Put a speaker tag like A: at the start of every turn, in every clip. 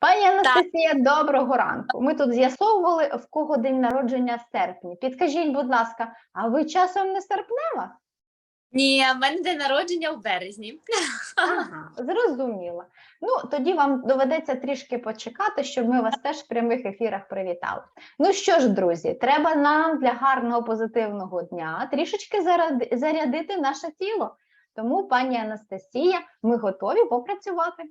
A: Пані Анастасія, доброго ранку. Ми тут з'ясовували, в кого день народження в серпні. Підкажіть, будь ласка, а ви часом не серпнева?
B: Ні, в мене день народження в березні.
A: Ага, зрозуміло. Ну, тоді вам доведеться трішки почекати, щоб ми вас теж в прямих ефірах привітали. Ну що ж, друзі, треба нам для гарного позитивного дня трішечки зарядити наше тіло. Тому, пані Анастасія, ми готові попрацювати.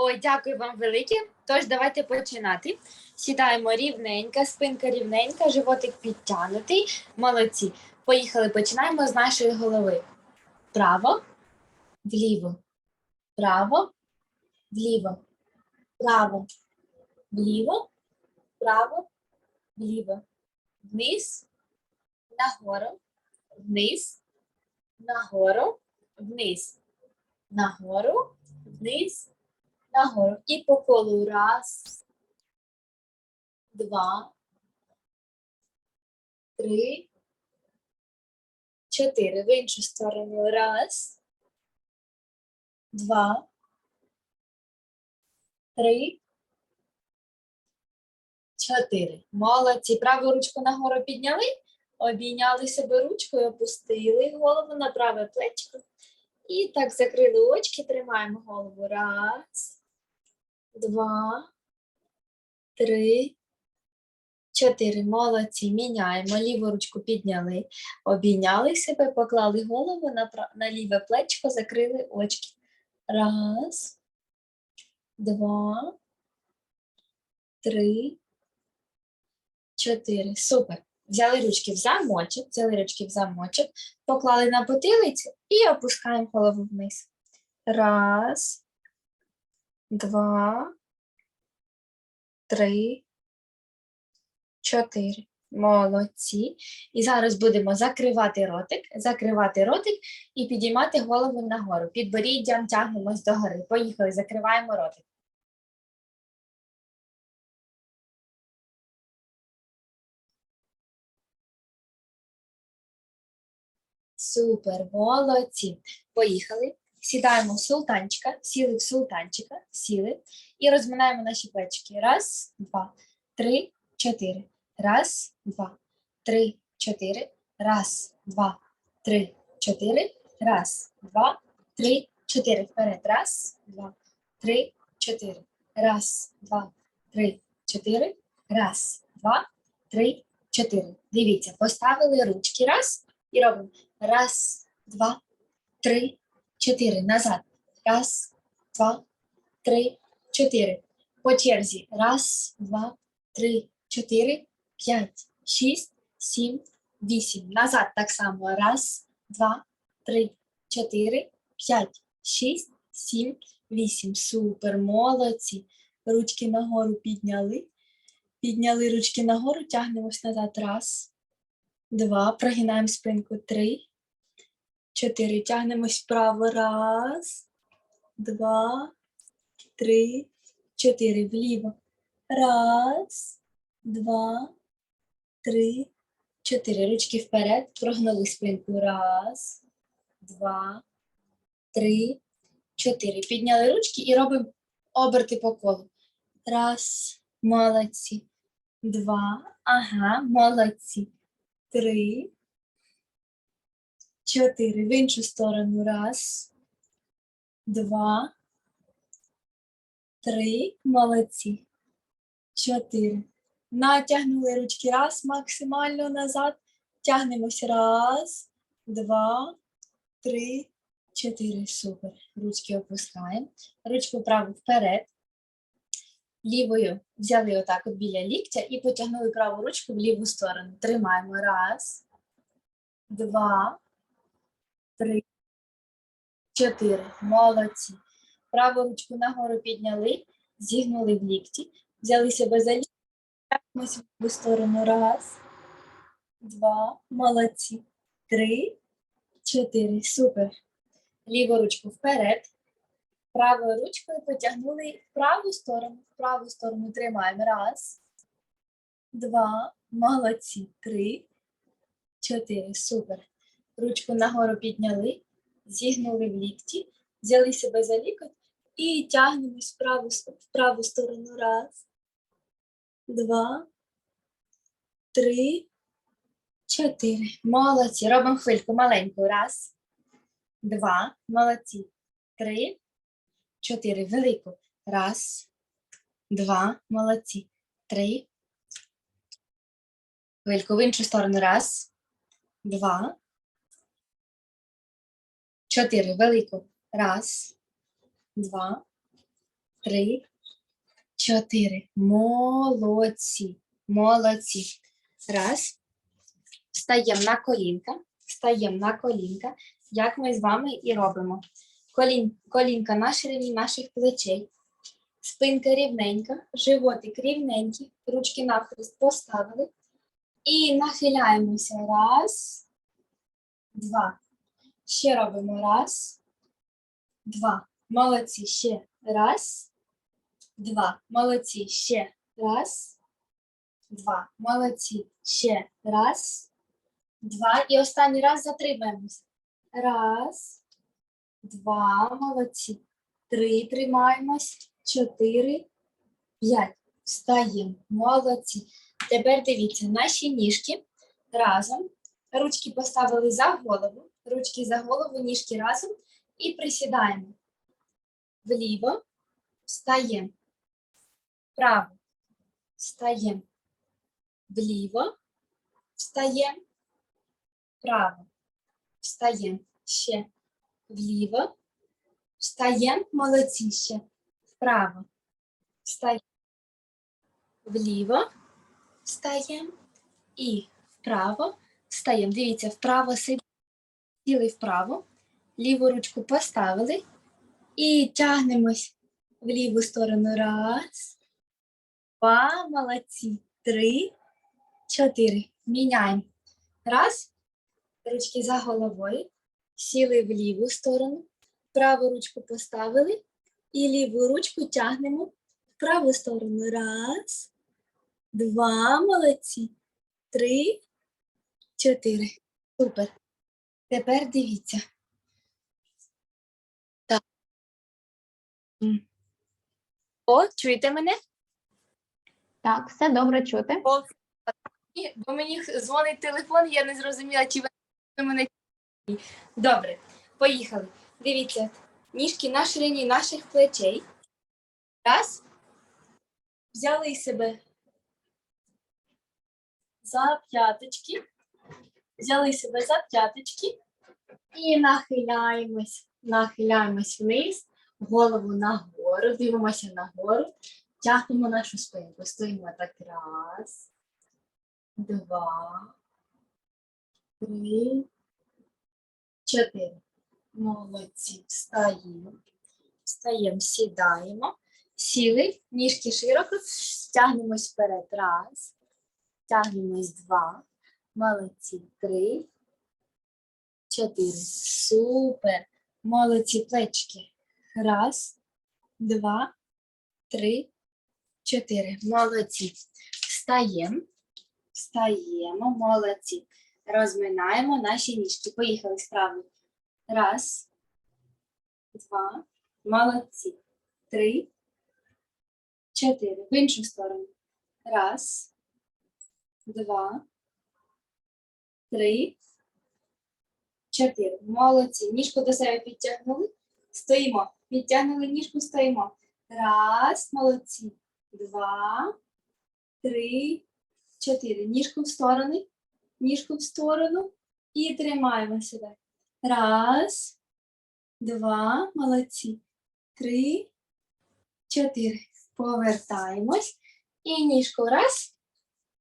B: Ой, дякую вам велике. Тож давайте починати. Сідаємо рівненько, спинка рівненька, животик підтягнутий. Молодці. Поїхали, починаємо з нашої голови. Право, вліво, право, вліво, право, вліво, право, вліво, вниз, нагору, вниз, нагору, вниз, нагору, вниз, нагору. І по колу раз, два, три, чотири. В іншу сторону. Раз, два, три, чотири. Молодці. Праву ручку нагору підняли, обійняли себе ручкою, опустили голову на праве плечко. І так закрили очки, тримаємо голову. Раз, два, три, чотири. Молодці. Міняємо. Ліву ручку підняли, обійняли себе, поклали голову на, на ліве плечко, закрили очки. Раз, два, три, чотири. Супер. Взяли ручки в замочок, взяли ручки в замочок, поклали на потилицю і опускаємо голову вниз. Раз, два, три, чотири. Молодці. І зараз будемо закривати ротик, закривати ротик і підіймати голову нагору. Підборіддям тягнемось догори. Поїхали, закриваємо ротик. Супер, молодці. Поїхали. Сідаємо в султанчика, сіли в султанчика, сіли і розминаємо наші плечики. Раз, два, три, чотири. Раз, два, три, чотири. Раз, два, три, чотири. Раз, два, три, чотири. Вперед. Раз, два, три, чотири. Раз, два, три, чотири. Раз, два, три, чотири. Дивіться, поставили ручки раз і робимо. Раз, два, три, чотири. Назад. Раз, два, три, чотири. По черзі. Раз, два, три, чотири, п'ять, шість, сім, вісім. Назад так само. Раз, два, три, чотири, п'ять, шість, сім, вісім. Супер, молодці. Ручки нагору підняли. Підняли ручки нагору, тягнемось назад. Раз, два. Прогинаємо спинку. Три, чотири. Тягнемось вправо. Раз, два, три, чотири. Вліво. Раз, два, три, чотири. Ручки вперед. Прогнули спинку. Раз, два, три, чотири. Підняли ручки і робимо оберти по колу. Раз, молодці. Два, ага, молодці. Три, чотири. В іншу сторону. Раз, два, три. Молодці. Чотири. Натягнули ручки раз, максимально назад. Тягнемось. Раз, два, три, чотири. Супер. Ручки опускаємо. Ручку праву вперед. Лівою взяли отак от біля ліктя і потягнули праву ручку в ліву сторону. Тримаємо. Раз, два, три, чотири. Молодці. Праву ручку нагору підняли, зігнули в лікті, взяли себе за лікті, в ліву сторону. Раз, два, молодці. Три, чотири. Супер. Ліву ручку вперед. Правою ручкою потягнули в праву сторону. В праву сторону тримаємо. Раз, два, молодці. Три, чотири. Супер. Ручку нагору підняли, зігнули в лікті, взяли себе за лікоть І тягнемось в праву, в праву сторону. Раз, два, три, чотири. Молодці. Робимо хвильку маленьку. Раз, два, молодці. Три, чотири. Велику. Раз, два, молодці. Три. Хвильку в іншу сторону. Раз, два, чотири. Велику. Раз, два, три, чотири. Молодці. Молодці. Раз. Стаємо на колінка. Стаємо на колінка, як ми з вами і робимо. Колін, колінка на ширині наших плечей. Спинка рівненька, животик рівненький, ручки навхрест поставили. І нахиляємося. Раз, два. Ще робимо раз, два. Молодці. Ще раз, два. Молодці. Ще раз, два. Молодці. Ще раз, два. І останній раз затримаємося. Раз, два. Молодці. Три. Тримаємось. Чотири, п'ять. Встаємо. Молодці. Тепер дивіться, наші ніжки разом. Ручки поставили за голову. Ручки за голову, ніжки разом. І присідаємо. Вліво. Встаємо. Вправо. Встаємо. Вліво. Встаємо. Вправо. Встаємо. Ще. Вліво. Встаємо. Молодці ще. Вправо. Встаємо. Вліво. Встаємо. І вправо. Встаємо. Дивіться, вправо сиділи вправо. Ліву ручку поставили. І тягнемось в ліву сторону. Раз. Два. Молодці. Три. Чотири. Міняємо. Раз. Ручки за головою. Сіли в ліву сторону. Праву ручку поставили. І ліву ручку тягнемо в праву сторону. Раз. Два. Молодці. Три. Чотири. Супер. Тепер дивіться. Так. О, чуєте мене?
A: Так, все добре чути.
B: Ні, Бо мені дзвонить телефон, я не зрозуміла, чи ви мене чуєте. Добре, поїхали. Дивіться, ніжки на ширині наших плечей. Раз. Взяли себе за п'яточки. Взяли себе за п'яточки і нахиляємось. Нахиляємось вниз, голову нагору, дивимося нагору, тягнемо нашу спинку. Стоїмо так раз два, три, чотири. Молодці. Встаємо. Встаємо, сідаємо. Сіли, ніжки широко, тягнемось вперед. Раз. Тягнемось два. Молодці. Три. Чотири. Супер. Молодці плечки. Раз, два, три, чотири. Молодці. Встаємо. Встаємо, молодці. Розминаємо наші ніжки. Поїхали справа. Раз, два, молодці. Три, чотири. В іншу сторону. Раз, два, три, чотири. Молодці. Ніжку до себе підтягнули. Стоїмо. Підтягнули ніжку, стоїмо. Раз, молодці. Два, три, чотири. Ніжку в сторони, ніжку в сторону і тримаємо себе. Раз, два, молодці. Три, чотири. Повертаємось. І ніжку раз.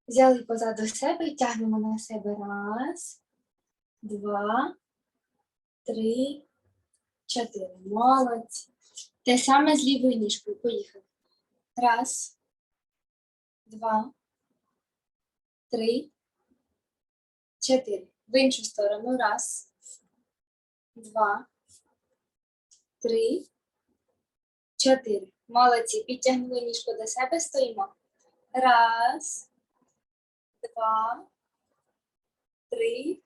B: Взяли позаду себе і тягнемо на себе. Раз, два, три, чотири. Молодці. Те саме з лівою ніжкою. Поїхали. Раз, два, три, чотири. В іншу сторону. Раз, два, три, чотири. Молодці. Підтягнули ніжку до себе, стоїмо. Раз, два, три,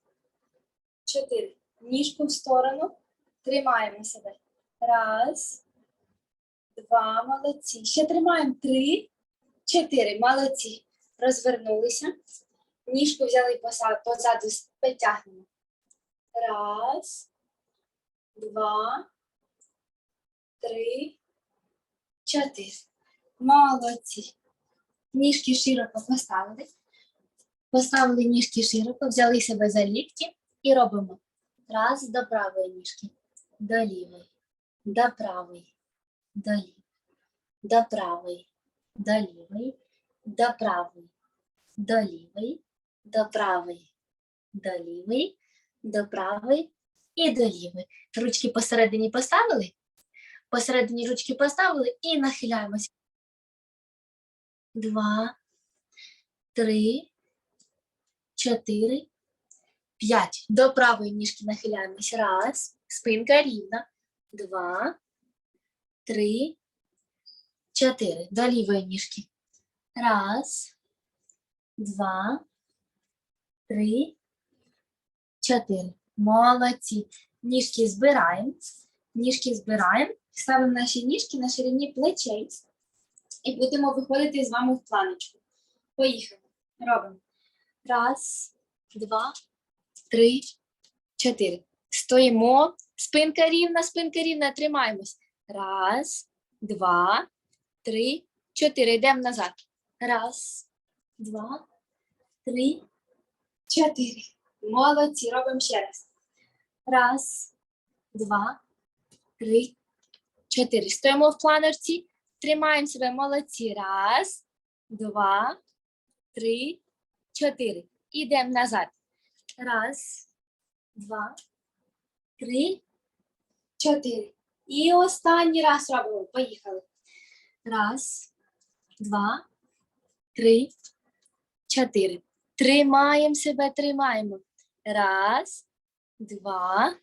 B: чотири. Ніжку в сторону. Тримаємо себе. Раз, Два, молодці. Ще тримаємо. Три, чотири. Молодці. Розвернулися. Ніжку взяли поса- позаду, потягнемо. Раз, два, три, чотири. Молодці. Ніжки широко поставили. Поставили ніжки широко, взяли себе за лікті і робимо. Раз до правої ніжки, до лівої, до правої, до лівої, до правої, до лівої, до правої, до лівої, до правої, до лівої, до правої і до лівої. Ручки посередині поставили, посередині ручки поставили і нахиляємося. Два, три, чотири, п'ять. До правої ніжки нахиляємось. Раз, спинка рівна. Два, три, чотири. До лівої ніжки. Раз, два, три, чотири. Молодці. Ніжки збираємо. Ніжки збираємо. Ставимо наші ніжки на ширині плечей. І будемо виходити з вами в планочку. Поїхали. Робимо. Раз, два, три, чотири. Стоїмо. Спинка рівна, спинка рівна. Тримаємось. Раз, два, три, чотири. Йдемо назад. Раз, два, три, чотири. Молодці. Робимо ще раз. Раз, два, три, чотири. Стоїмо в планерці. Тримаємо себе. Молодці. Раз, два, три, чотири. Ідемо назад. Раз, два, три, чотири. І останній раз робимо. Поїхали. Раз, два, три, чотири. Тримаємо себе, тримаємо. Раз, два,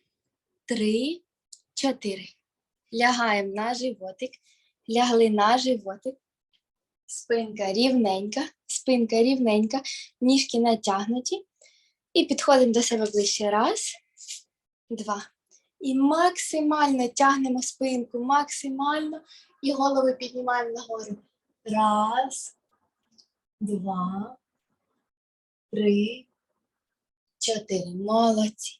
B: три, чотири. Лягаємо на животик. Лягли на животик. Спинка рівненька, спинка рівненька, ніжки натягнуті. І підходимо до себе ближче. Раз, два. І максимально тягнемо спинку, максимально. І голову піднімаємо нагору. Раз, два, три, чотири. Молодці.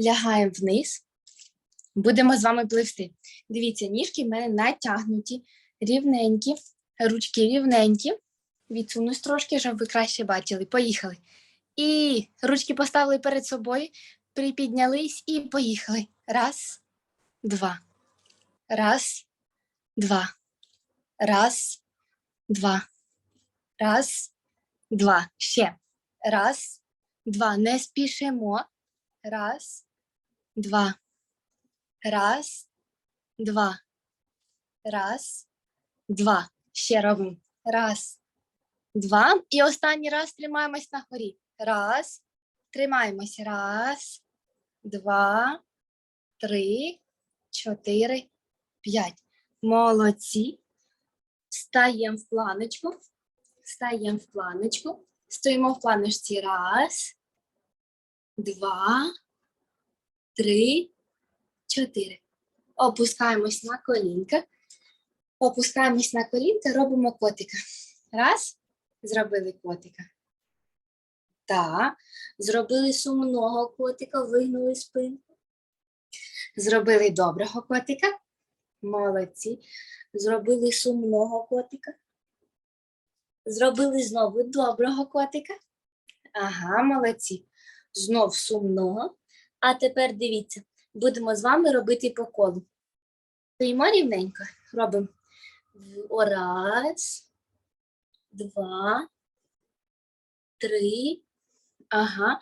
B: Лягаємо вниз. Будемо з вами пливти. Дивіться, ніжки в мене натягнуті, рівненькі, ручки рівненькі. Відсунусь трошки, щоб ви краще бачили. Поїхали. І ручки поставили перед собою, припіднялись і поїхали. Раз, два. Раз, два. Раз, два. Раз, два. Ще. Раз, два. Не спішимо. Раз, два. Раз, два. Раз, два. Ще робимо. Раз, два. І останній раз тримаємось на горі. Раз. Тримаємось. Раз, два, три, чотири, п'ять. Молодці. Стаємо в планочку. Стаємо в планочку. Стоїмо в планочці. Раз, два, три, чотири. Опускаємось на колінка. Опускаємось на колінка, робимо котика. Раз. Зробили котика. Так. Зробили сумного котика, вигнули спинку. Зробили доброго котика. Молодці. Зробили сумного котика. Зробили знову доброго котика. Ага, молодці. Знов сумного. А тепер дивіться, будемо з вами робити по колу. Стоїмо рівненько. Робимо раз, два, три, ага,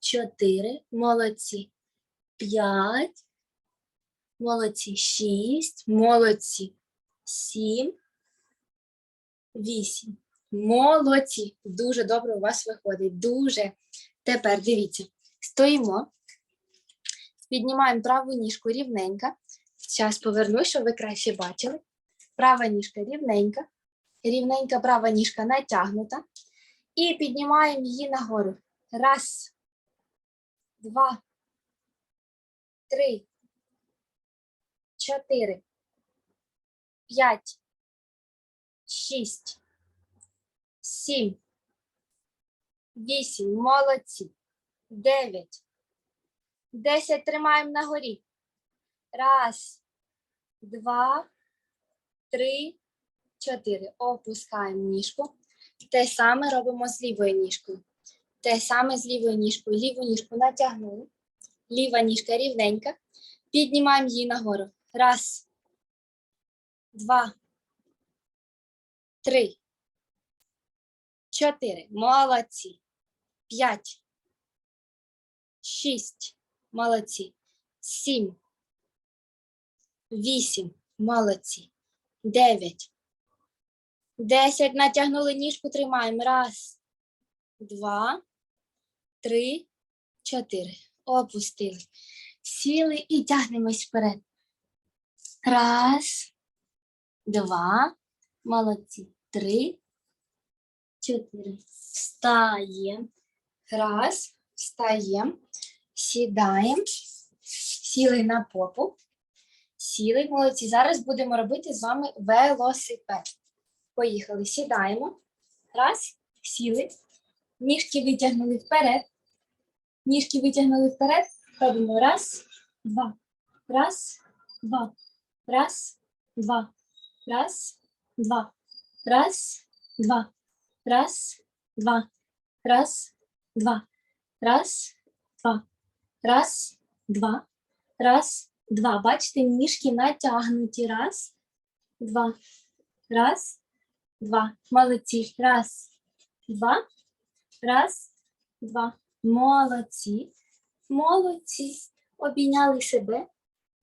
B: чотири, молодці, п'ять, молодці, шість, молодці, сім, вісім. Молодці. Дуже добре у вас виходить. Дуже. Тепер дивіться. Стоїмо. Піднімаємо праву ніжку рівненько. Зараз повернусь, щоб ви краще бачили. Права ніжка рівненька. Рівненька права ніжка натягнута. І піднімаємо її нагору. Раз, два, три, чотири, п'ять, шість, сім, вісім. Молодці. Дев'ять. Десять тримаємо на горі. Раз, два, три, чотири. Опускаємо ніжку. Те саме робимо з лівою ніжкою. Те саме з лівою ніжкою. Ліву ніжку натягнули. Ліва ніжка рівненька. Піднімаємо її нагору. Раз, два, три, чотири. Молодці. П'ять, шість. Молодці. Сім. Вісім. Молодці. Дев'ять. Десять. Натягнули ніжку, тримаємо. Раз, два, три, чотири. Опустили. Сіли і тягнемось вперед. Раз, два, молодці. Три, чотири. Встаємо. Раз, встаємо. Сідаємо. Сіли на попу. Сіли, молодці. Зараз будемо робити з вами велосипед. Поїхали. Сідаємо. Раз, сіли. Ніжки витягнули вперед. Ніжки витягнули вперед. Робимо раз, два. Раз, два. Раз, два. Раз, два. Раз, два. Раз, два. Раз, два. Раз, два. Раз, два. Раз, два. Бачите, ніжки натягнуті. Раз, два. Раз, два. Молодці. Раз, два. Раз, два. Молодці. Молодці. Обійняли себе.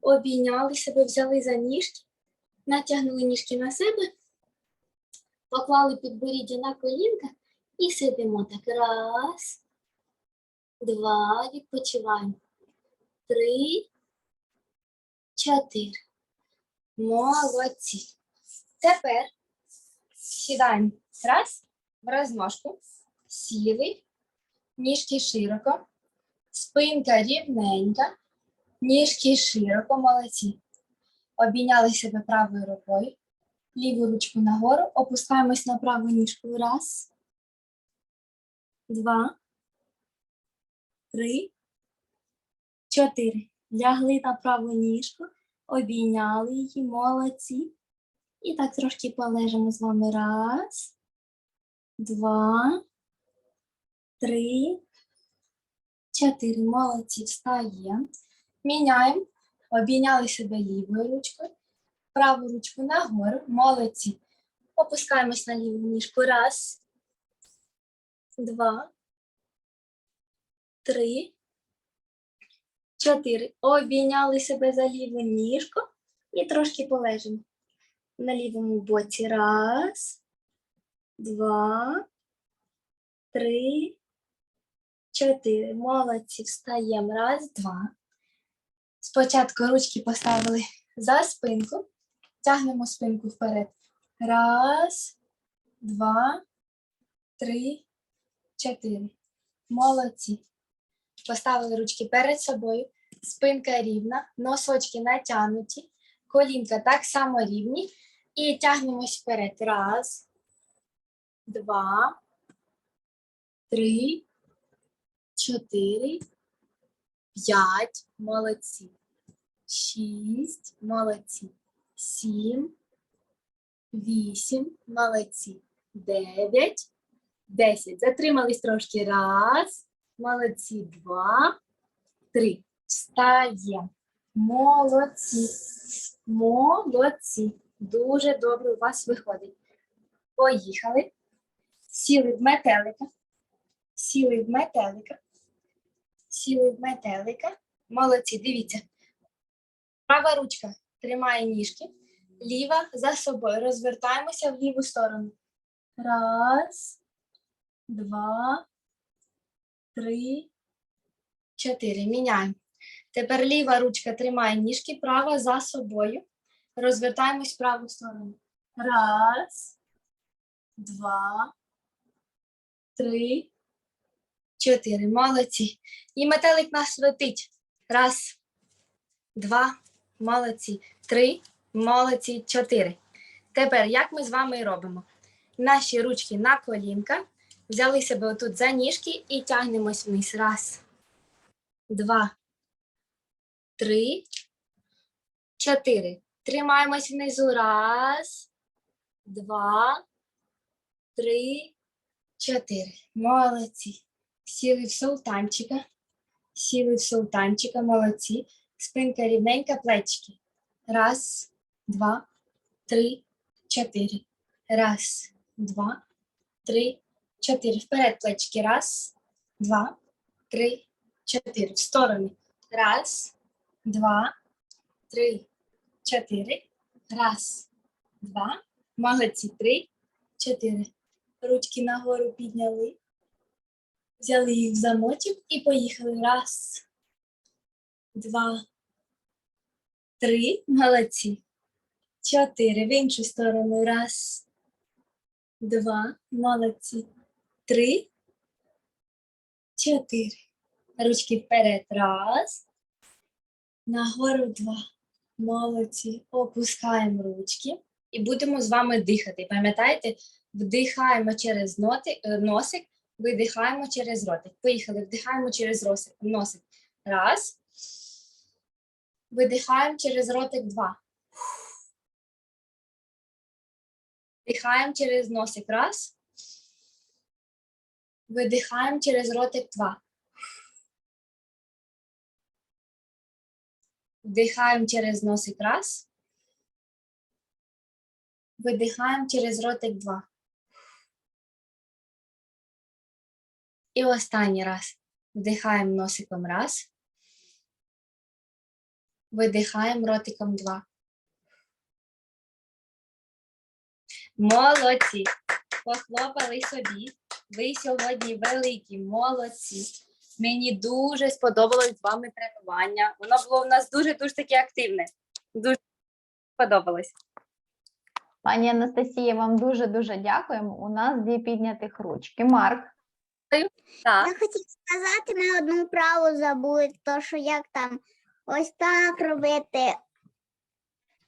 B: Обійняли себе, взяли за ніжки, натягнули ніжки на себе, поклали підборіддя на колінка і сидимо так. Раз, два, відпочиваємо. Три, чотири. Молодці. Тепер сідаємо. Раз, в розножку. Сіли, ніжки широко, спинка рівненька, ніжки широко, молодці. Обійняли себе правою рукою, ліву ручку нагору, опускаємось на праву ніжку. Раз, два, три, чотири. Лягли на праву ніжку, обійняли її, молодці. І так трошки полежимо з вами. Раз, два, три, чотири. Молодці. Встаємо. Міняємо. Обійняли себе лівою ручкою. Праву ручку нагору. Молодці. Опускаємось на ліву ніжку. Раз, два, три, чотири. Обійняли себе за ліву ніжку і трошки полежимо. На лівому боці. Раз, два, три, чотири. Молодці. Встаємо. Раз, два. Спочатку ручки поставили за спинку. Тягнемо спинку вперед. Раз, два, три, чотири. Молодці. Поставили ручки перед собою. Спинка рівна, носочки натягнуті, колінка так само рівні. І тягнемось вперед. Раз, два, три, чотири, п'ять. Молодці. Шість. Молодці. Сім. Вісім. Молодці. Дев'ять. Десять. Затримались трошки. Раз. Молодці. Два. Три. Встаємо. Молодці. Молодці. Дуже добре у вас виходить. Поїхали. Сіли в метелика. Сіли в метелика. Сіли в метелика. Молодці, дивіться. Права ручка тримає ніжки, ліва за собою. Розвертаємося в ліву сторону. Раз, два, три, чотири. Міняємо. Тепер ліва ручка тримає ніжки, права за собою. Розвертаємось в праву сторону. Раз, два, три, чотири. Молодці. І метелик нас летить. Раз, два, молодці. Три, молодці, чотири. Тепер, як ми з вами робимо? Наші ручки на колінка, взяли себе отут за ніжки і тягнемось вниз. Раз, два, три, чотири. Тримаємось внизу. Раз, два, три, чотири. Молодці. Сіли в султанчика. Сіли в султанчика. Молодці. Спинка рівненька, плечики. Раз, два, три, чотири. Раз, два, три, чотири. Вперед плечики. Раз, два, три, чотири. В сторони. Раз, два, три, чотири. Раз, два. Молодці. Три, чотири. Ручки нагору підняли. Взяли їх в замочок і поїхали. Раз, два, три. Молодці. Чотири. В іншу сторону. Раз, два. Молодці. Три, чотири. Ручки вперед. Раз. Нагору два. Молодці. Опускаємо ручки і будемо з вами дихати. Пам'ятаєте, вдихаємо через е, носик, видихаємо через ротик. Поїхали, вдихаємо через носик. Раз. Видихаємо через ротик два. Вдихаємо через носик. Раз. Видихаємо через ротик два. Вдихаємо через носик. Раз. Видихаємо через ротик два. І останній раз. Вдихаємо носиком раз. Видихаємо ротиком два. Молодці. Похлопали собі. Ви сьогодні великі, молодці. Мені дуже сподобалось з вами тренування. Воно було в нас дуже-дуже таке активне. Дуже сподобалось.
A: Пані Анастасія, вам дуже дуже дякуємо. У нас дві піднятих ручки. Марк,
B: Так.
C: Я хотів сказати, ми одну вправу забули, то що як там ось так робити.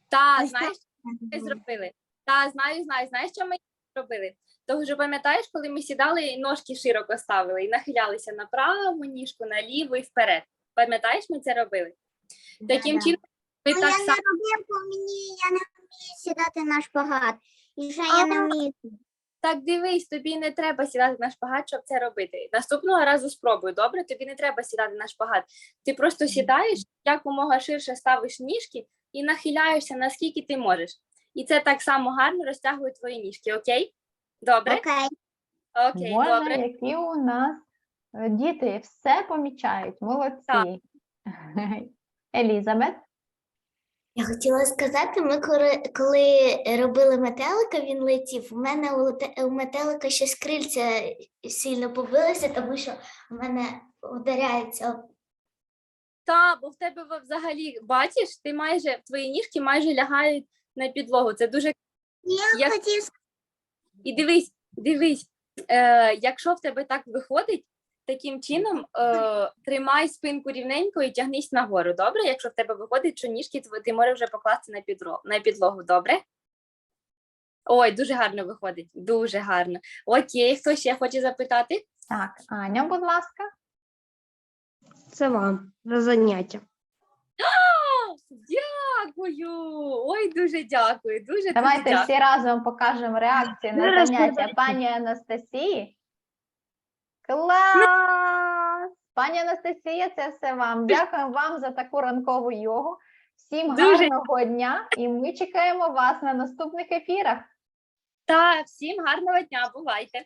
B: Та,
C: Ось
B: знаєш, що ми зробили? Та, знаю, знаю. Знаєш, що ми зробили? Тому що пам'ятаєш, коли ми сідали і ножки широко ставили і нахилялися на праву ніжку, на ліву і вперед. Пам'ятаєш, ми це робили? Таким
A: Да-да.
B: чином ми так
C: я не
B: само.
C: робив, бо мені я не вмію сідати на шпагат. І ще я не вмію.
B: Так дивись, тобі не треба сідати на шпагат, щоб це робити. Наступного разу спробуй, добре? Тобі не треба сідати на шпагат. Ти просто сідаєш, якомога ширше ставиш ніжки і нахиляєшся, наскільки ти можеш. І це так само гарно розтягує твої ніжки, окей? Добре?
C: Окей.
B: Окей,
A: Боже,
B: добре.
A: які у нас е, діти все помічають. Молодці. Елізабет,
C: Я хотіла сказати, ми коли, коли робили метелика, він летів. У мене у, лете- у метелика щось крильця сильно побилося, тому що у мене ударяється.
B: Та, бо в тебе взагалі бачиш, ти майже твої ніжки майже лягають на підлогу. Це дуже
C: Я
B: Я-
C: хотів
B: І дивись, дивись, е, якщо в тебе так виходить, таким чином е, тримай спинку рівненько і тягнись нагору. Добре? Якщо в тебе виходить, що ніжки ти можеш вже покласти на, підро, на підлогу, добре? Ой, дуже гарно виходить, дуже гарно. Окей, хто ще хоче запитати?
A: так, Аня, будь ласка.
D: Це вам за заняття.
B: Дякую! Ой, дуже дякую, дуже дуже
A: Давайте
B: дякую.
A: всі разом покажемо реакцію на заняття пані Анастасії. Клас! Пані Анастасія, це все вам. Дякуємо вам за таку ранкову йогу. Всім
B: Дуже
A: гарного дня і ми чекаємо вас на наступних ефірах.
B: Та всім гарного дня, бувайте!